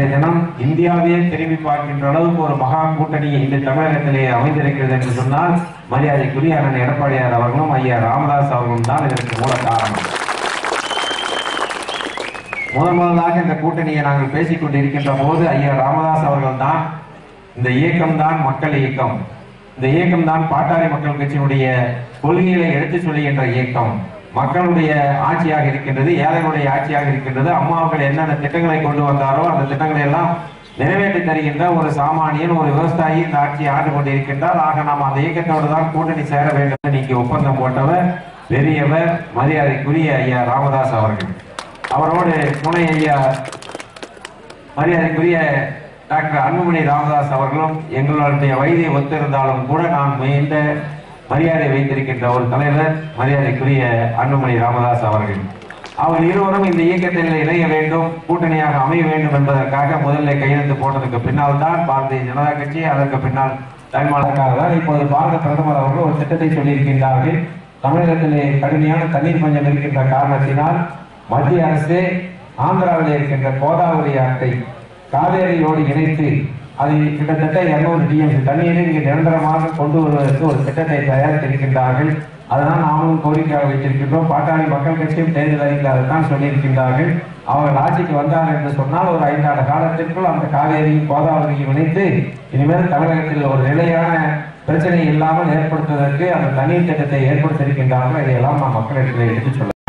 இன்றைய தினம் இந்தியாவையே திரும்பி பார்க்கின்ற அளவுக்கு ஒரு மகா கூட்டணி இந்த தமிழகத்திலே அமைந்திருக்கிறது என்று சொன்னால் மரியாதைக்குரிய அண்ணன் எடப்பாடியார் அவர்களும் ஐயா ராமதாஸ் அவர்களும் தான் இதற்கு மூல காரணம். முதன் முதலாக இந்த கூட்டணியை நாங்கள் பேசிக் கொண்டிருக்கின்ற போது ஐயா ராமதாஸ் அவர்கள் தான் இந்த இயக்கம் தான் மக்கள் இயக்கம். இந்த இயக்கம் தான் பாட்டாளி மக்கள் கட்சியினுடைய கொள்கைகளை எடுத்து சொல்லுகின்ற இயக்கம். மக்களுடைய ஆட்சியாக இருக்கின்றது ஏழைகளுடைய ஆட்சியாக இருக்கின்றது அம்மா அவர்கள் என்னென்ன திட்டங்களை கொண்டு வந்தாரோ அந்த திட்டங்களை எல்லாம் நிறைவேற்றி தருகின்ற ஒரு சாமானியன் ஒரு விவசாயி இந்த ஆட்சியை ஆண்டு கொண்டிருக்கின்றார். ஆக நாம் அந்த இயக்கத்தோடு தான் கூட்டணி சேர வேண்டும் இன்னைக்கு ஒப்பந்தம் போட்டவர் பெரியவர் மரியாதைக்குரிய ஐயா ராமதாஸ் அவர்கள். அவரோடு துணை ஐயா மரியாதைக்குரிய டாக்டர் அன்புமணி ராமதாஸ் அவர்களும் எங்களுடைய வயதை ஒத்திருந்தாலும் கூட நான் மிகுந்த மரியாதை வைத்திருக்கின்ற ஒரு தலைவர் மரியாதைக்குரிய அன்புமணி ராமதாஸ் அவர்கள். அவர் இருவரும் இந்த இயக்கத்தில் இணைய வேண்டும் கூட்டணியாக அமைய வேண்டும் என்பதற்காக முதல்ல கையெழுத்து போட்டதுக்கு பின்னால் தான் பாரதிய ஜனதா கட்சி அதற்கு பின்னால் தலைமையாக தான் இப்போது பாரத பிரதமர் அவர்கள் ஒரு திட்டத்தை சொல்லியிருக்கின்றார்கள். தமிழகத்திலே கடுமையான தண்ணீர் பஞ்சம் இருக்கின்ற காரணத்தினால் மத்திய அரசு ஆந்திராவில் இருக்கின்ற கோதாவரி ஆற்றை காவேரியோடு இணைத்து அது கிட்டத்தட்ட இரநூறு டிஎம்சி தண்ணீரை இங்கே நிரந்தரமாக கொண்டு வருவதற்கு ஒரு திட்டத்தை தயாரித்திருக்கின்றார்கள். அதனால் நாமும் கோரிக்கையாக வைத்திருக்கின்றோம். பாட்டாளி மக்கள் கட்சியும் தேர்தல் அறிக்கையில் அதைத்தான் சொல்லியிருக்கின்றார்கள். அவர்கள் ஆட்சிக்கு வந்தார் என்று சொன்னால் ஒரு ஐந்தாண்டு காலத்திற்குள் அந்த காவேரியும் கோதாவரியும் இணைத்து இனிமேல் தமிழகத்தில் ஒரு நிலையான பிரச்சனை இல்லாமல் ஏற்படுத்துவதற்கு அந்த தண்ணீர் திட்டத்தை ஏற்படுத்தியிருக்கின்றார்கள். இதையெல்லாம் நாம் மக்களிடத்தில் எடுத்துச் சொல்ல